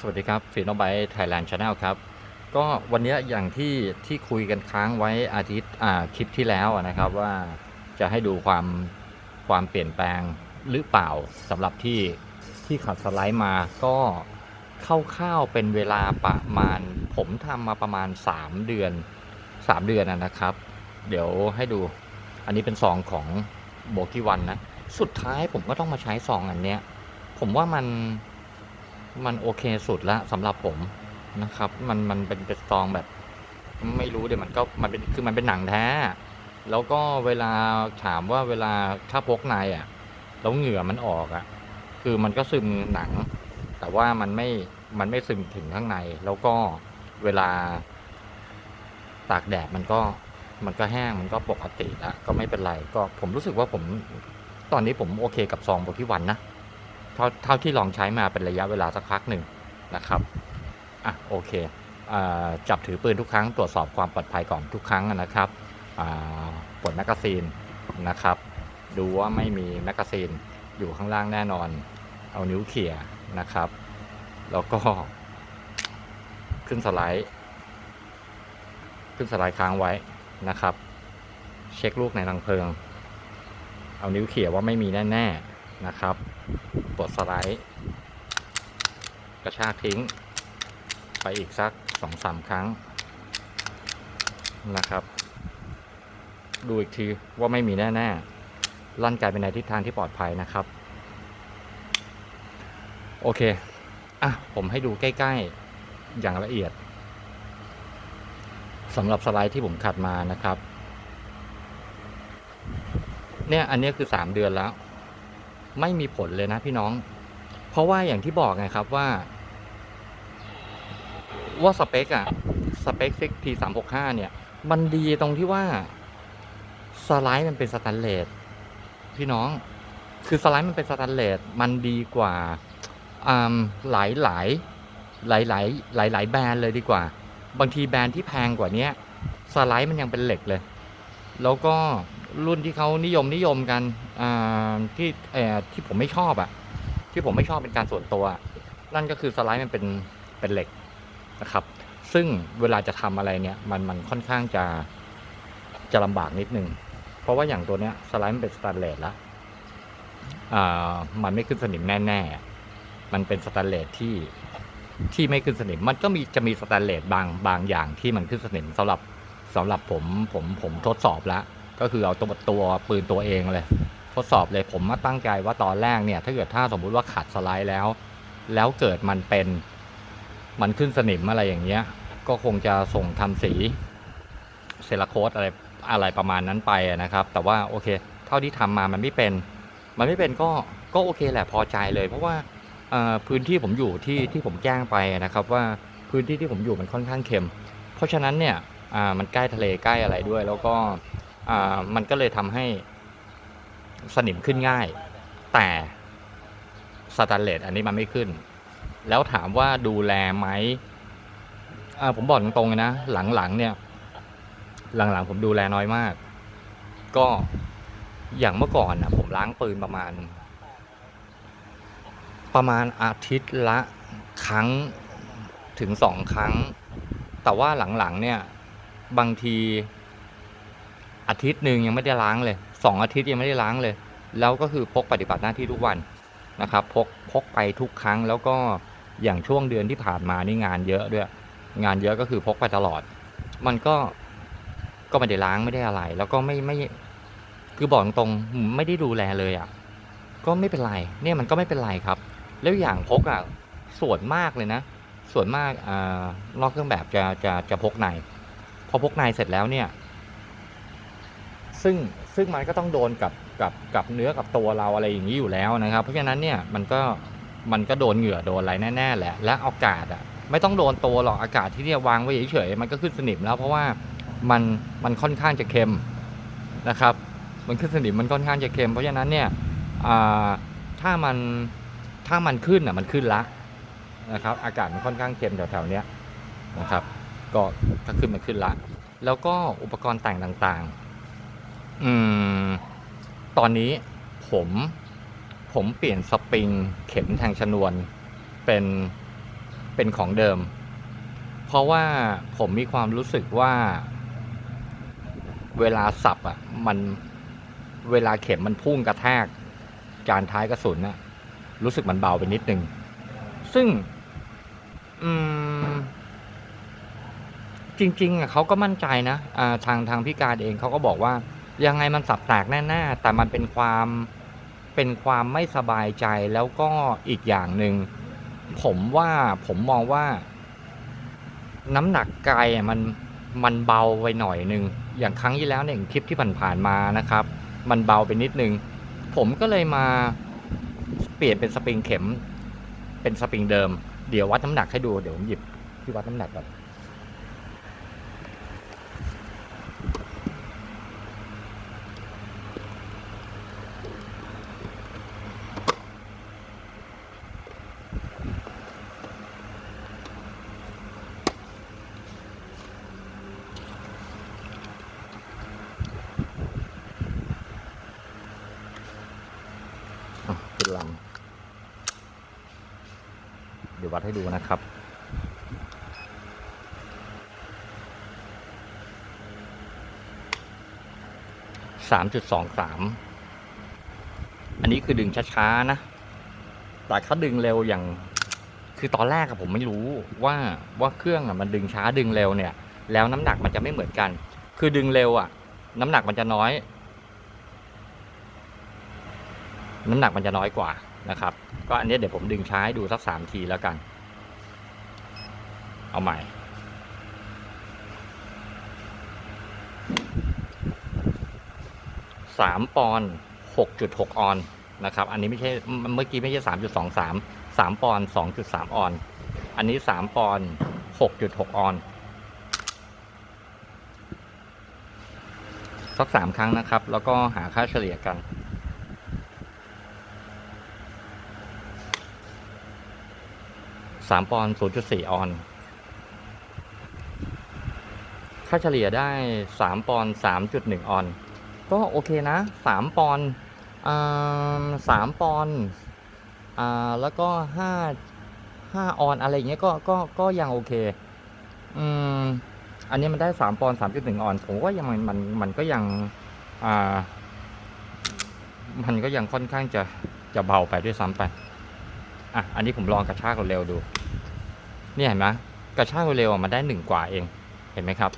สวัสดีครับฟีโนไบไทยแลนด์ชาแนลครับ ก็วันนี้อย่างที่ที่คุยกันค้างไว้อาทิตย์คลิปที่แล้วนะครับว่าจะให้ดูความความเปลี่ยนแปลงหรือเปล่าสำหรับที่ที่ขัดสไลด์มาก็คร่าวๆเป็นเวลาประมาณ ผมทำมาประมาณ 3 เดือน 3 เดือนนะครับ เดี๋ยวให้ดูอันนี้เป็นซองของโบกี้วันนะ สุดท้ายผมก็ต้องมาใช้ซองอันเนี้ย ผมว่ามัน มันโอเคสุดละสำหรับผมนะครับ มันมันเป็นเป็นซองแบบ ไม่รู้เดี๋ยวมันก็มันเป็นคือมันเป็นหนังแท้ แล้วก็เวลาถามว่าเวลาถ้าพกในอะแล้วเหงื่อมันออกอะ คือมันก็ซึมหนัง แต่ว่ามันไม่มันไม่ซึมถึงข้างใน แล้วก็เวลาตากแดดมันก็มันก็แห้งมันก็ปกติละก็ไม่เป็นไร ก็ผมรู้สึกว่าผมตอนนี้ผมโอเคกับซองโบกี้วันนะ เท่าเท่าที่ลองใช้มาเป็นระยะเวลาสักพักหนึ่งนะครับอะโอเคอจับถือปืนทุกครั้งตรวจสอบความปลอดภัยก่อนทุกครั้งนะครับอ่าปลดแมกกาซีนนะครับ ดูว่าไม่มีแมกกาซีนอยู่ข้างล่างแน่นอน เอานิ้วเขี่ยนะครับ แล้วก็ ขึ้นสไลด์ ขึ้นสไลด์ค้างไว้นะครับ เช็คลูกในรังเพลิง เอานิ้วเขี่ยว่าไม่มีแน่ ๆนะครับ ปลดสไลด์ กระชากทิ้ง ไปอีกสักสองสามครั้งนะครับ ดูอีกทีว่าไม่มีแน่ๆลั่นไกลไปในทิศทางที่ปลอดภัยนะครับ โอเค อะ ผมให้ดูใกล้ ๆ อย่างละเอียดสำหรับสไลด์ที่ผมขัดมานะครับ เนี่ย อันนี้คือ 3 เดือนแล้ว ไม่มีผลเลยนะพี่น้อง เพราะว่าอย่างที่บอกไงครับว่า ว่าสเปคอะสเปคซิก P 3 6 5เนี่ย มันดีตรงที่ว่าสไลด์มันเป็นสแตนเลสพี่น้อง คือสไลด์มันเป็นสแตนเลสมันดีกว่าอ่าหลายหลายหลายหลายหลายหลายแบรนด์เลยดีกว่า บางทีแบรนด์ที่แพงกว่านี้สไลด์มันยังเป็นเหล็กเลย แล้วก็ รุ่นที่เขานิยมนิยมกันที่เอ่อที่ผมไม่ชอบอะที่ผมไม่ชอบเป็นการส่วนตัว นั่นก็คือสไลด์มันเป็นเป็นเหล็กนะครับ ซึ่งเวลาจะทำอะไรเนี่ยมันมันค่อนข้างจะจะลำบากนิดนึง เพราะว่าอย่างตัวเนี้ยสไลด์มันเป็นสแตนเลสล้วอ่ามันไม่ขึ้นสนิมแน่ๆ มันเป็นสแตนเลสที่ที่ไม่ขึ้นสนิม มันก็มีจะมีสแตนเลสบางบางอย่างที่มันขึ้นสนิมสำหรับสำหรับผมผมผมทดสอบแล้ว ก็คือเอาตัวตัวปืนตัวเองเลย ทดสอบเลยผมมาตั้งใจว่าตอนแรกเนี่ย ถ้าเกิดถ้าสมมุติว่าขัดสไลด์แล้ว แล้วเกิดมันเป็น มันขึ้นสนิมอะไรอย่างเงี้ย ก็คงจะส่งทำสีเซราโคตอะไรอะไรประมาณนั้นไปนะครับ แต่ว่าโอเค เท่าที่ทำมามันไม่เป็น มันไม่เป็นก็ก็โอเคแหละพอใจเลย เพราะว่าพื้นที่ผมอยู่ที่ที่ผมแจ้งไปนะครับ ว่าพื้นที่ที่ผมอยู่มันค่อนข้างเค็ม เพราะฉะนั้นเนี่ยมันใกล้ทะเลใกล้อะไรด้วย แล้วก็ มันก็เลยทำให้สนิมขึ้นง่าย แต่สแตนเลสอันนี้มันไม่ขึ้น แล้วถามว่าดูแลไหมผมบอกตรงๆเลยนะ หลังๆเนี่ย หลังๆผมดูแลน้อยมาก ก็อย่างเมื่อก่อนนะผมล้างปืนประมาณ ประมาณอาทิตย์ละครั้งถึงสองครั้ง แต่ว่าหลังๆเนี่ยบางที อาทิตย์หนึ่งยังไม่ได้ล้างเลยสองอาทิตย์ยังไม่ได้ล้างเลย แล้วก็คือพกปฏิบัติหน้าที่ทุกวันนะครับพกพกไปทุกครั้งแล้วก็อย่างช่วงเดือนที่ผ่านมานี่งานเยอะด้วย งานเยอะก็คือพกไปตลอด มันก็ก็ไม่ได้ล้างไม่ได้อะไร แล้วก็ไม่ไม่คือบอกตรงไม่ได้ดูแลเลยอะก็ไม่เป็นไรเนี่ยมันก็ไม่เป็นไรครับ แล้วอย่างพกอะส่วนมากเลยนะ ส่วนมากอ่านอกเครื่องแบบจะจะจะพกในพอพกในเสร็จแล้วเนี่ย ซึ่งซึ่งมันก็ต้องโดนกับกับกับเนื้อกับตัวเราอะไรอย่างนี้อยู่แล้วนะครับ เพราะฉะนั้นเนี่ยมันก็มันก็โดนเหงื่อโดนอะไรแน่ๆแหละ และอากาศอะไม่ต้องโดนตัวหรอกอากาศที่เนี่ยวางไว้เฉยๆมันก็ขึ้นสนิมแล้วเพราะว่ามันมันค่อนข้างจะเค็มนะครับ มันขึ้นสนิมมันค่อนข้างจะเค็ม เพราะฉะนั้นเนี่ยถ้ามันถ้ามันขึ้นอะมันขึ้นละนะครับ อากาศมันค่อนข้างเค็มแถวๆเนี้ยนะครับ ก็ถ้าขึ้นมันขึ้นละ แล้วก็อุปกรณ์แต่งต่างๆ อืม ตอนนี้ผม ผมเปลี่ยนสปริงเข็มแทงชนวน เป็น เป็นของเดิม เพราะว่าผมมีความรู้สึกว่า เวลาสับอะ มันเวลาเข็มมันพุ่งกระแทกจานท้ายกระสุนน่ะ รู้สึกมันเบาไปนิดนึง ซึ่ง อืม จริง ๆอะเขาก็มั่นใจนะอ่าทางทางพี่การเองเขาก็บอกว่า ยังไงมันสับแตกแน่ๆแต่มันเป็นความเป็นความไม่สบายใจแล้วก็อีกอย่างหนึ่งผมว่าผมมองว่า น้ำหนักไกลอ่มันมันเบาไปหน่อยหนึ่งอย่างครั้งที่แล้วเนี่ยคลิปที่ผ่านๆมานะครับ มันเบาไปนิดนึง ผมก็เลยมาเปลี่ยนเป็นสปริงเข็ม เป็นสปริงเดิม เดี๋ยววัดน้ำหนักให้ดู เดี๋ยวผมหยิบที่วัดน้ำหนักก่อน เป็นลำเดี๋ยววัดให้ดูนะครับ สามจุดสองสาม อันนี้คือดึงช้าๆนะ แต่ถ้าดึงเร็วอย่าง คือตอนแรกอะผมไม่รู้ว่าว่าเครื่องอะมันดึงช้าดึงเร็วเนี่ย แล้วน้ำหนักมันจะไม่เหมือนกัน คือดึงเร็วอะน้ำหนักมันจะน้อย น้ำหนักมันจะน้อยกว่านะครับ ก็อันนี้เดี๋ยวผมดึงช้าให้ดูสักสามทีแล้วกัน เอาใหม่ สามปอนหกจุดหกออนนะครับ อันนี้ไม่ใช่เมื่อกี้ไม่ใช่สามจุดสองสามสามปอนสองจุดสามออน อันนี้สามปอนหกจุดหกออนสักสามครั้งนะครับ แล้วก็หาค่าเฉลี่ยกัน สามปอนศูนย์จุดสี่ออน ค่าเฉลี่ยได้สามปอนสามจุดหนึ่งออน ก็โอเคนะสามปอนสามปอนอ่าแล้วก็ห้าห้าออนอะไรอย่างเงี้ยก็ก็ก็ยังโอเค อืม อันนี้มันได้สามปอนสามจุดหนึ่งออน ผมว่ายังมันมันมันก็ยัง อ่า มันก็ยังค่อนข้างจะจะเบาไปด้วยซ้ำไป อะอันนี้ผมลองกระชากเร็วๆดู นี่เห็นไหมกระชากเร็วๆอะมันได้หนึ่งกว่าเอง เห็นไหมครับ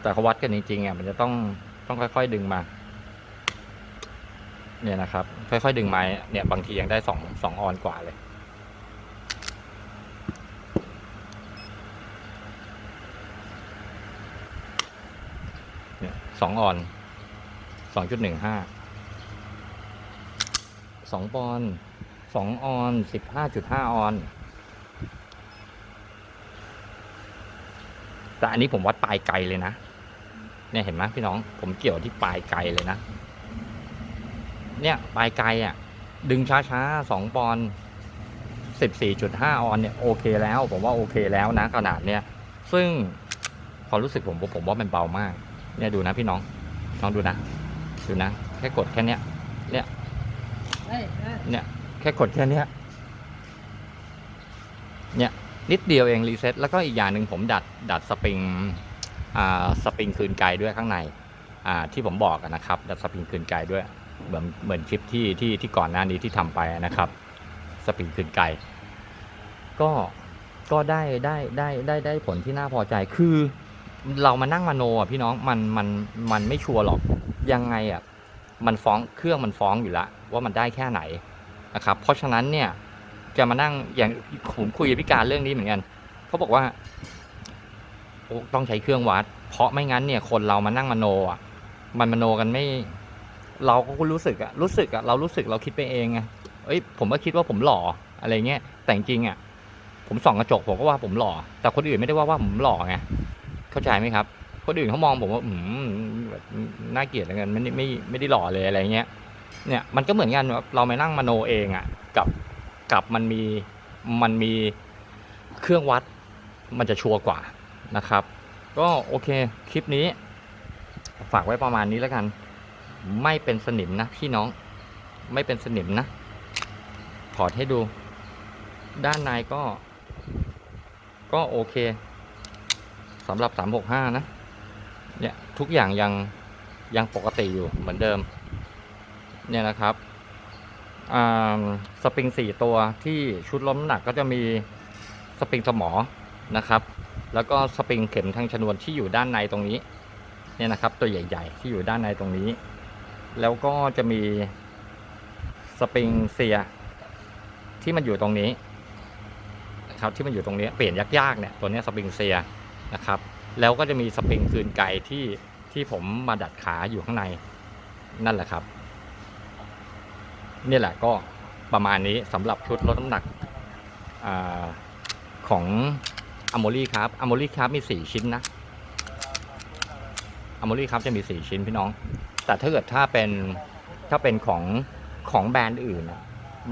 แต่เขาวัดกันจริงๆอะมันจะต้องต้องค่อย ๆ ดึงมา เนี่ยนะครับ ค่อยๆดึงมาเนี่ยบางทียังได้สองสองออนกว่าเลยเนี่ยสองออน องจุดหนึ่งห้าสองปอนสองออนสิบห้าจุดห้าออนแต่อันนี้ผมวัดปลายไกลเลยนะ เนี่ยเห็นไหมพี่น้อง ผมเกี่ยวที่ปลายไกลเลยนะ เนี่ยปลายไกลอะ ดึงช้าๆสองปอนสิบสี่จุดห้าออนเนี่ยโอเคแล้ว ผมว่าโอเคแล้วนะขนาดเนี้ย ซึ่งความรู้สึกผมผมว่ามันเบามาก เนี่ยดูนะพี่น้องลองดูนะ ดูนะ แค่กดแค่เนี้ยเนี่ยเนี่ยแค่กดแค่เนี้ยเนี่ยนิดเดียวเองรีเซ็ตแล้วก็อีกอย่างหนึ่งผมดัดดัดสปริงอ่าสปริงคืนไกลด้วยข้างในอ่าที่ผมบอกอะนะครับ ดัดสปริงคืนไกลด้วยเหมือนเหมือนคลิปที่ที่ที่ก่อนหน้านี้ที่ทำไปนะครับ สปริงคืนไกลก็ก็ได้ได้ได้ได้ได้ผลที่น่าพอใจคือเรามานั่งมโนอะพี่น้องมันมันมันไม่ชัวร์หรอก ยังไงอะมันฟ้องเครื่องมันฟ้องอยู่แล้วว่ามันได้แค่ไหนนะครับ เพราะฉะนั้นเนี่ยจะมานั่งอย่างผมคุยกับพี่การเรื่องนี้เหมือนกันเขาบอกว่าต้องใช้เครื่องวัด เพราะไม่งั้นเนี่ยคนเรามานั่งมโนอะมันมโนกันไม่ เราก็รู้สึกอะรู้สึกอะเรารู้สึกเราคิดไปเองไงเอ้ยผมก็คิดว่าผมหล่ออะไรเงี้ยแต่จริงๆอะผมส่องกระจกผมก็ว่าผมหล่อแต่คนอื่นไม่ได้ว่าว่าผมหล่อไงเข้าใจไหมครับ คนอื่นเขามองผมว่าอืมแบบน่าเกลียดอะไรกันไม่ได้ไม่ไม่ได้หล่อเลยอะไรเงี้ยเนี่ยมันก็เหมือนกันว่าเราไปนั่งมโนเองอะกับกับมันมีมันมีเครื่องวัดมันจะชัวร์กว่านะครับ ก็โอเคคลิปนี้ ฝากไว้ประมาณนี้แล้วกัน ไม่เป็นสนิมนะพี่น้องไม่เป็นสนิมนะถอดให้ดู ด้านในก็ ก็โอเคสำหรับ 365 นะ ทุกอย่างยังยังปกติอยู่เหมือนเดิม เนี่ยนะครับสปริง4ตัวที่ชุดล้มหนักก็จะมีสปริงสมอนะครับ แล้วก็สปริงเข็มทางชนวนที่อยู่ด้านในตรงนี้ เนี่ยนะครับ ตัวใหญ่ ๆ ที่อยู่ด้านในตรงนี้ แล้วก็จะมีสปริงเซียที่มันอยู่ตรงนี้นะครับที่มันอยู่ตรงนี้เปลี่ยนยากๆเนี่ยตัวนี้สปริงเซียนะครับ แล้วก็จะมีสปริงคืนไกที่ที่ผมมาดัดขาอยู่ข้างในนั่นแหละครับ นี่แหละก็ประมาณนี้สำหรับชุดลดน้ำหนักอของอ m ม r รี่ครับอ m ม r รี่ครับมี 4 ชิ้นนะอ m ม r รี่ครับจะมี 4 ชิ้นพี่น้อง แต่ถ้าเกิดถ้าเป็นถ้าเป็นของของแบรนด์อื่น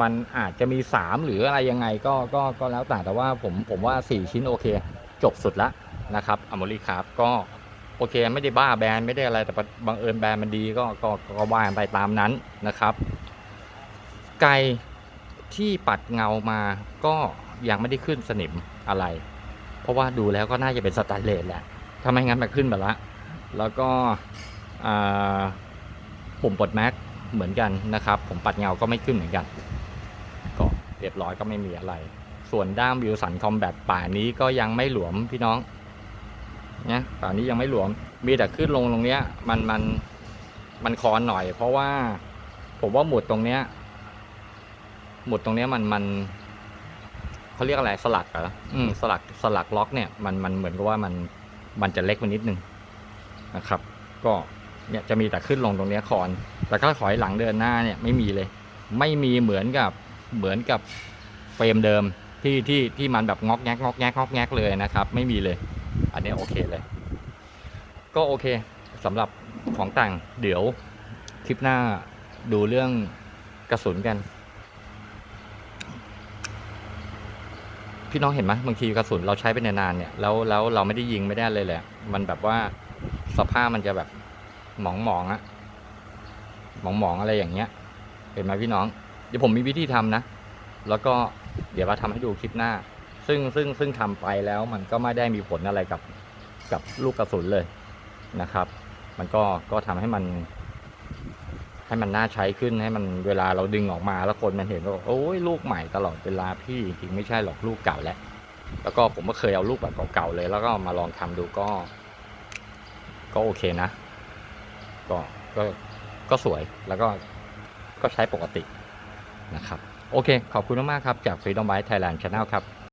มันอาจจะมี 3 หรืออะไรยังไงก็ก็ก็แล้วแต่แต่ว่าผมผมว่า 4 ชิ้นโอเค จบสุดละ นะครับอม r รี่ครับก็โอเคไม่ได้บ้าแบรนด์ไม่ได้อะไรแต่บังเอิญแบรนด์มันดีก็ก็ก็ว่ากันไปตามนั้นนะครับ ไก่ที่ปัดเงามาก็ยังไม่ได้ขึ้นสนิมอะไร เพราะว่าดูแล้วก็น่าจะเป็นสแตนเลสแหละถ้าไม่งั้นมันขึ้นไปละ แล้วก็ปุ่มปลดแม็กเหมือนกันนะครับ ผมปัดเงาก็ไม่ขึ้นเหมือนกัน ก็เรียบร้อยก็ไม่มีอะไร ส่วนด้ามวิวสันคอมแบทป่านี้ก็ยังไม่หลวมพี่น้อง นี่ยป่านี้ยังไม่หลวม มีแต่ขึ้นลงตรงเนี้ย มันมันมันคอนหน่อย เพราะว่าผมว่าหมุดตรงเนี้ย หมุดตรงเนี้ยมันมันเขาเรียกอะไรสลักเหรออืมสลักสลักล็อกเนี่ยมันมันเหมือนกับว่ามันมันจะเล็กไปนิดนึงนะครับ ก็เนี่ยจะมีแต่ขึ้นลงตรงเนี้ยคอน แต่ก็ถอยหลังเดินหน้าเนี่ยไม่มีเลย ไม่มีเหมือนกับเหมือนกับเฟรมเดิมที่ที่ที่มันแบบงอกแงกงอกแงกงอกแงกเลยนะครับ ไม่มีเลย อันนี้โอเคเลย ก็โอเคสำหรับของแต่งเดี๋ยวคลิปหน้าดูเรื่องกระสุนกัน พี่น้องเห็นไหมบางทีกระสุนเราใช้ไปนานๆเนี่ยแล้วแล้วเราไม่ได้ยิงไม่ได้เลยแหละ มันแบบว่าสภาพมันจะแบบหมองหมองๆอะหมองหมองๆอะไรอย่างเงี้ย เห็นไหมพี่น้อง เดี๋ยวผมมีวิธีทำนะ แล้วก็เดี๋ยวมาทำให้ดูคลิปหน้า ซึ่งซึ่งซึ่งทำไปแล้วมันก็ไม่ได้มีผลอะไรกับกับลูกกระสุนเลยนะครับ มันก็ก็ทำให้มัน ให้มันน่าใช้ขึ้นให้มันเวลาเราดึงออกมาแล้วคนมันเห็นว่าโอ้ยลูกใหม่ตลอดเวลาพี่จริงไม่ใช่หรอกลูกเก่าแหละแล้วก็ผมก็เคยเอาลูกแบบเก่าๆเลย แล้วก็มาลองทำดูก็ ก็โอเคนะ ก็ก็ก็สวยแล้วก็ก็ใช้ปกตินะครับ โอเค ขอบคุณมากๆครับ จาก Freedom Bike Thailand Channel ครับ